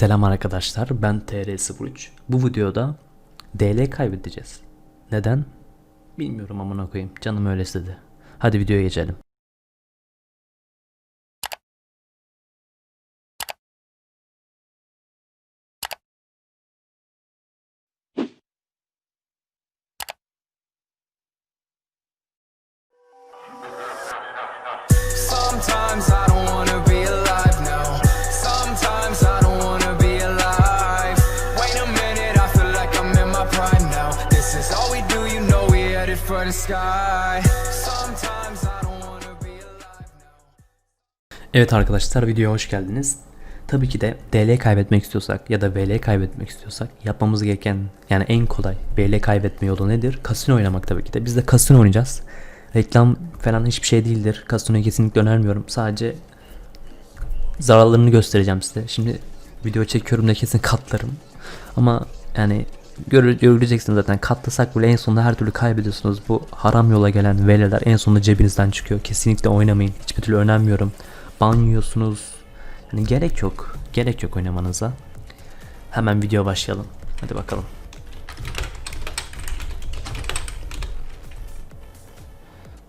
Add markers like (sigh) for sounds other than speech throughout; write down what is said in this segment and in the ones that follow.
Selam arkadaşlar ben TR03 Bu videoda DL kaybedeceğiz. Neden? Bilmiyorum amına koyayım canım öyle istedi. Hadi videoya geçelim Evet arkadaşlar videoya hoş geldiniz Tabii ki de DL kaybetmek istiyorsak ya da VL kaybetmek istiyorsak yapmamız gereken yani en kolay VL kaybetme yolu nedir? Kasino oynamak tabii ki de. Biz de kasino oynayacağız. Reklam falan hiçbir şey değildir. Kasinoyu kesinlikle önermiyorum. Sadece zararlarını göstereceğim size. Şimdi video çekiyorum da kesin katlarım. Ama yani gör, göreceksiniz zaten katlasak bile en sonunda her türlü kaybediyorsunuz. Bu haram yola gelen veleler en sonunda cebinizden çıkıyor. Kesinlikle oynamayın. Hiçbir türlü önermiyorum. Ban yiyorsunuz. Yani gerek yok. Gerek yok oynamanıza. Hemen video başlayalım. Hadi bakalım.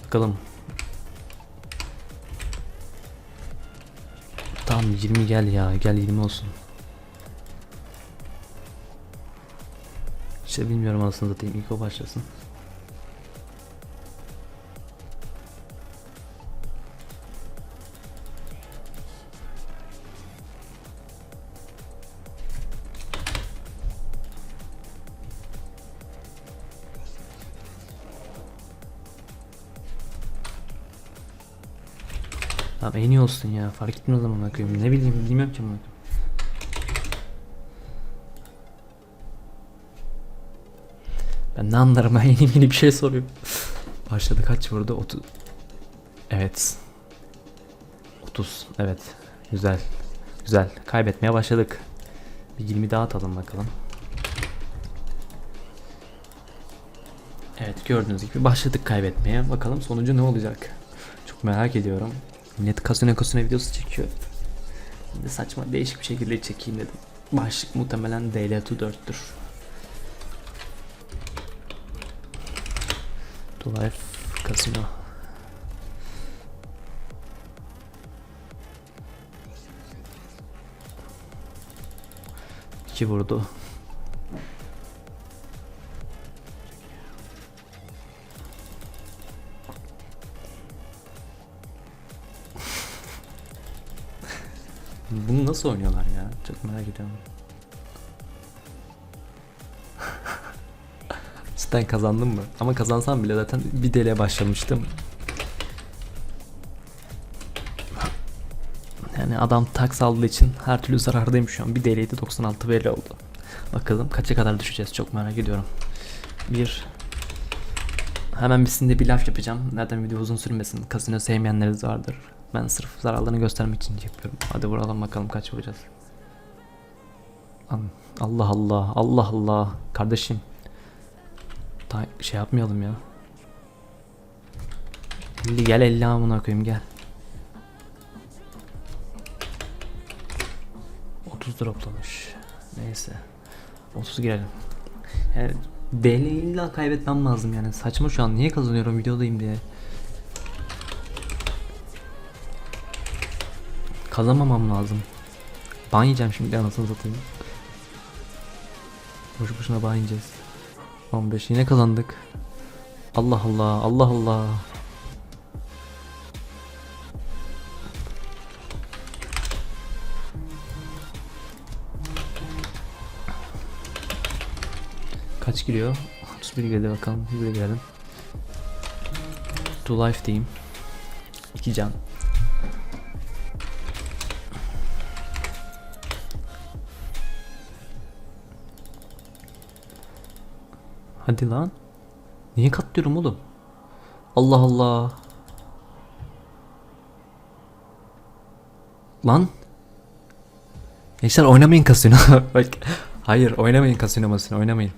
Bakalım. Tamam 20 gel ya. Gel 20 olsun. İşte bilmiyorum aslında satayım. İlk o başlasın. Tamam en iyi olsun ya. Fark etmez koyayım. Ne bileyim bilmiyorum ki amına Ben ne anlarım ben (laughs) yeni yeni bir şey soruyorum. Başladı kaç vurdu? 30. Evet. 30. Evet. Güzel. Güzel. Kaybetmeye başladık. Bir 20 daha atalım bakalım. Evet gördüğünüz gibi başladık kaybetmeye. Bakalım sonucu ne olacak? Çok merak ediyorum. Millet kasino kasino videosu çekiyor. De saçma değişik bir şekilde çekeyim dedim. Başlık muhtemelen DL2 4'tür. To Life Casino. İki vurdu. Bunu nasıl oynuyorlar ya? Çok merak ediyorum. Cidden kazandım mı? Ama kazansam bile zaten bir deliğe başlamıştım. Yani adam tax aldığı için her türlü zarardayım şu an. Bir deliğe de 96 VL oldu. Bakalım kaça kadar düşeceğiz çok merak ediyorum. Bir Hemen birisinde bir laf yapacağım. Nereden video uzun sürmesin. Kasino sevmeyenleriniz vardır. Ben sırf zararlarını göstermek için yapıyorum. Hadi vuralım bakalım kaç vuracağız. Allah Allah Allah Allah kardeşim. Daha şey yapmayalım ya. 50 gel 50 amına koyayım gel. 30 droplamış. Neyse. 30 girelim. Yani DL'yi illa kaybetmem lazım yani. Saçma şu an. Niye kazanıyorum videodayım diye. Kazanmamam lazım. Ban yiyeceğim şimdi anasını satayım. Boşu boşuna ban yiyeceğiz. 15 yine kazandık. Allah Allah Allah Allah. Kaç giriyor? 31 girdi bakalım. Bir girelim. To life diyeyim. 2 can. Hadi lan. Niye katlıyorum oğlum? Allah Allah. Lan. Gençler oynamayın kasino. (laughs) Bak. Hayır oynamayın kasino masını oynamayın.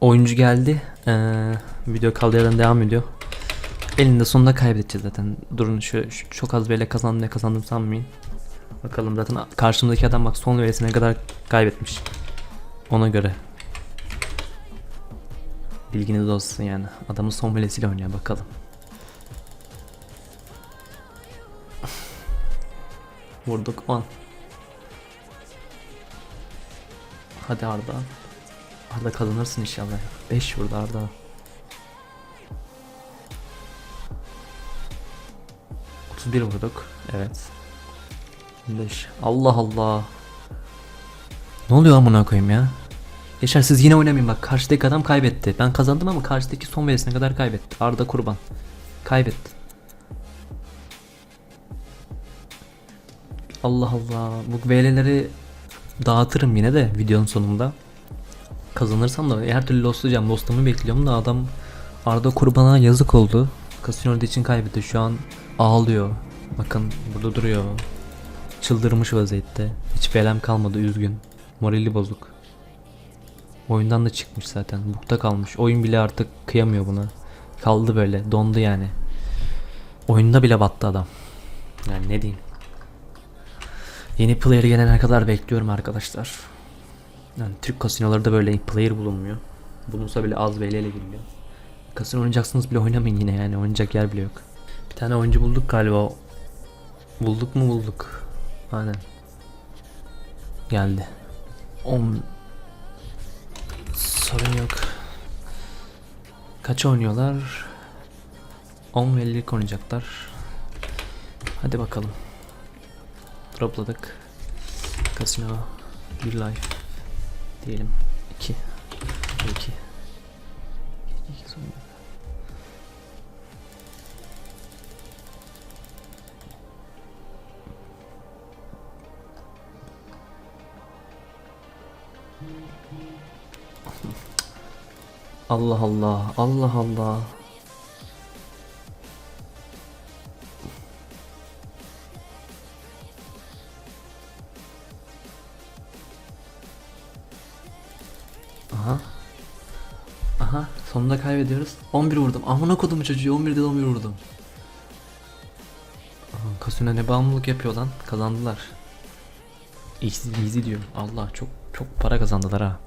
Oyuncu geldi. Ee, video yerden devam ediyor. Elinde sonunda kaybedeceğiz zaten. Durun şu, şu çok az böyle kazandım ne kazandım sanmayın. Bakalım zaten karşımdaki adam bak son veresine kadar kaybetmiş. Ona göre. Bilginiz olsun yani. Adamın son velesiyle oynuyor bakalım. (laughs) Vurduk 10. Hadi Arda. Arda kazanırsın inşallah. 5 vurdu Arda. ...31 vurduk. Evet. 5. Allah Allah. Ne oluyor amına koyayım ya? Yaşar siz yine oynamayın bak. Karşıdaki adam kaybetti. Ben kazandım ama karşıdaki son veresine kadar kaybetti. Arda kurban. Kaybetti. Allah Allah. Bu VL'leri dağıtırım yine de videonun sonunda. Kazanırsam da her türlü lostlayacağım. Lostlamı bekliyorum da adam Arda kurbana yazık oldu. Kasino için kaybetti. Şu an ağlıyor. Bakın burada duruyor. Çıldırmış vaziyette. Hiç velem kalmadı üzgün. Morali bozuk. Oyundan da çıkmış zaten. Bukta kalmış. Oyun bile artık kıyamıyor buna. Kaldı böyle. Dondu yani. Oyunda bile battı adam. Yani ne diyeyim. Yeni player gelene kadar bekliyorum arkadaşlar. Yani Türk kasinolarda böyle player bulunmuyor. Bulunsa bile az VL ile giriliyor. Kasino oynayacaksınız bile oynamayın yine yani oynayacak yer bile yok. Bir tane oyuncu bulduk galiba. Bulduk mu bulduk. Aynen. Geldi. 10 Sorun yok. Kaç oynuyorlar? 10 ve 50 oynayacaklar. Hadi bakalım. Dropladık. Casino. Bir life. Diyelim. 2. 2. Allah Allah. Allah Allah. Aha. Aha. Sonunda kaybediyoruz. 11 vurdum. Amına kodum çocuğu. 11'de 11 vurdum. Aha, Kasino ne bağımlılık yapıyor lan. Kazandılar. Easy diyor. Allah çok çok para kazandılar ha.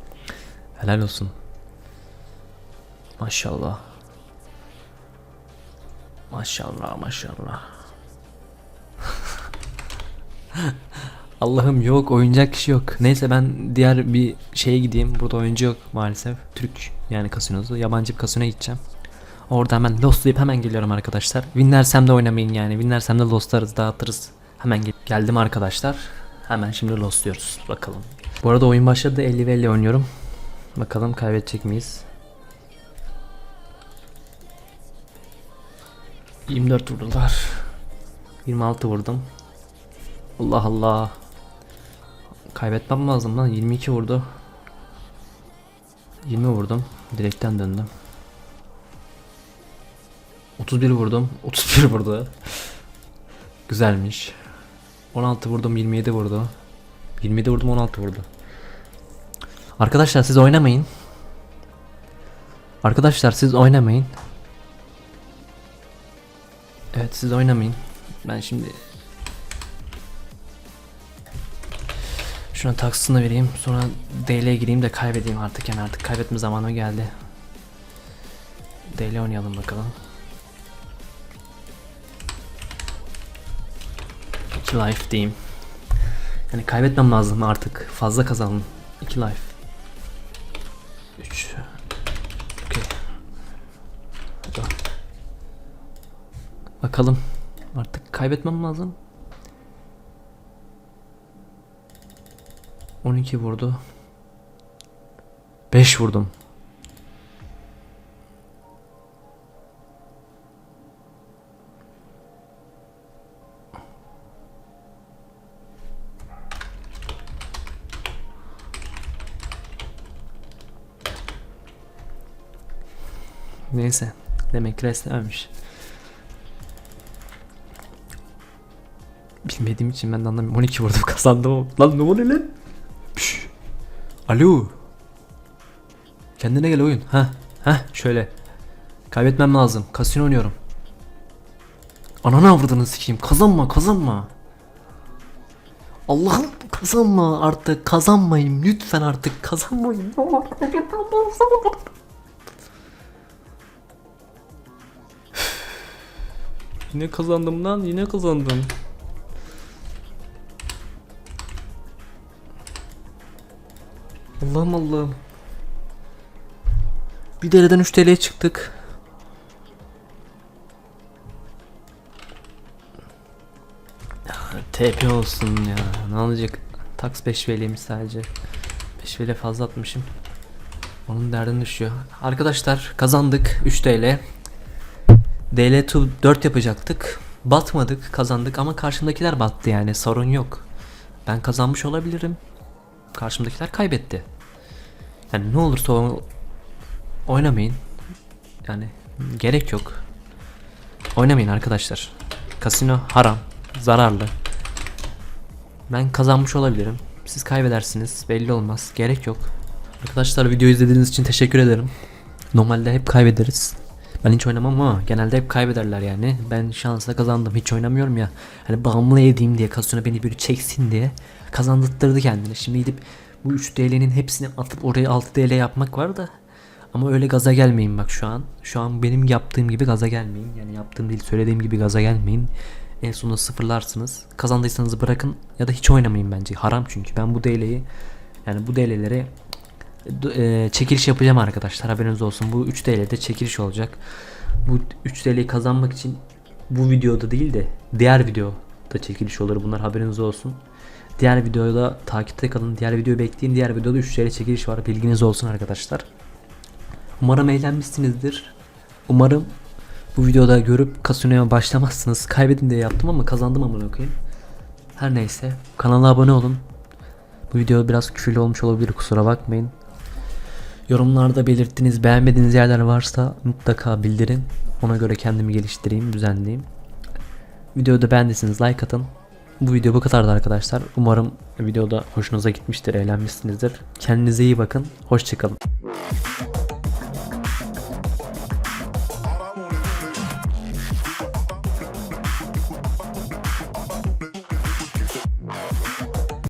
Helal olsun. Maşallah. Maşallah maşallah. (laughs) Allah'ım yok oyuncak kişi yok. Neyse ben diğer bir şeye gideyim. Burada oyuncu yok maalesef. Türk yani kasinosu. Yabancı bir kasinoya gideceğim. Orada hemen lostlayıp hemen geliyorum arkadaşlar. Winlersem de oynamayın yani. Winlersem de lostlarız dağıtırız. Hemen gel geldim arkadaşlar. Hemen şimdi lostluyoruz. Bakalım. Bu arada oyun başladı. 50 ve 50 oynuyorum. Bakalım kaybedecek miyiz? 24 vurdular. 26 vurdum. Allah Allah. Kaybetmem lazım lan. 22 vurdu. 20 vurdum. Direkten döndüm. 31 vurdum. (laughs) 31 vurdu. Güzelmiş. 16 vurdum. 27 vurdu. 27 vurdum 16 vurdu. Arkadaşlar siz oynamayın. Arkadaşlar siz oynamayın. Evet siz oynamayın. Ben şimdi Şuna taksını vereyim. Sonra DL gireyim de kaybedeyim artık yani artık kaybetme zamanı geldi. DL oynayalım bakalım. 2 life diyeyim. Yani kaybetmem lazım artık. Fazla kazandım. 2 life. 3 Okey. Hadi. Bakalım. Artık kaybetmem lazım. 12 vurdu. 5 vurdum. Neyse. Demek ki restlememiş. Bilmediğim için ben de anlamıyorum. 12 vurdum (laughs) kazandım. Lan ne oluyor lan? Püş. Alo. Kendine gel oyun. Ha. Ha şöyle. Kaybetmem lazım. Kasino oynuyorum. Ananı avradını sikeyim. Kazanma kazanma. Allah'ım kazanma artık kazanmayın lütfen artık kazanmayın. Yine kazandım lan yine kazandım. Allah'ım Allah'ım. Bir dereden 3 TL'ye çıktık. Ya, TP olsun ya. Ne olacak? Tax 5 VL'ymiş sadece. 5 VL fazla atmışım. Onun derdini düşüyor. Arkadaşlar kazandık 3 TL. DL2 4 yapacaktık. Batmadık, kazandık ama karşımdakiler battı yani sorun yok. Ben kazanmış olabilirim. Karşımdakiler kaybetti. Yani ne olursa oynamayın. Yani gerek yok. Oynamayın arkadaşlar. Kasino haram, zararlı. Ben kazanmış olabilirim. Siz kaybedersiniz. Belli olmaz. Gerek yok. Arkadaşlar video izlediğiniz için teşekkür ederim. Normalde hep kaybederiz. Ben hiç oynamam ama genelde hep kaybederler yani. Ben şansla kazandım. Hiç oynamıyorum ya. Hani bağımlı edeyim diye kasino beni böyle çeksin diye kazandırttırdı kendini. Şimdi gidip bu 3 TL'nin hepsini atıp oraya 6 TL yapmak var da ama öyle gaza gelmeyin bak şu an. Şu an benim yaptığım gibi gaza gelmeyin. Yani yaptığım değil söylediğim gibi gaza gelmeyin. En sonunda sıfırlarsınız. Kazandıysanız bırakın ya da hiç oynamayın bence. Haram çünkü. Ben bu DL'yi yani bu DL'lere e, çekiliş yapacağım arkadaşlar. Haberiniz olsun. Bu 3 TL'de çekiliş olacak. Bu 3 TL'yi kazanmak için bu videoda değil de diğer videoda çekiliş olur. Bunlar haberiniz olsun. Diğer videoda takipte kalın. Diğer videoyu bekleyin. Diğer videoda 3 TL çekiliş var. Bilginiz olsun arkadaşlar. Umarım eğlenmişsinizdir. Umarım bu videoda görüp kasinoya başlamazsınız. Kaybedin diye yaptım ama kazandım amına koyayım. Her neyse kanala abone olun. Bu video biraz küfürlü olmuş olabilir kusura bakmayın. Yorumlarda belirttiğiniz beğenmediğiniz yerler varsa mutlaka bildirin. Ona göre kendimi geliştireyim, düzenleyeyim. Videoyu da beğendiyseniz like atın. Bu video bu kadardı arkadaşlar. Umarım videoda hoşunuza gitmiştir, eğlenmişsinizdir. Kendinize iyi bakın. Hoşçakalın.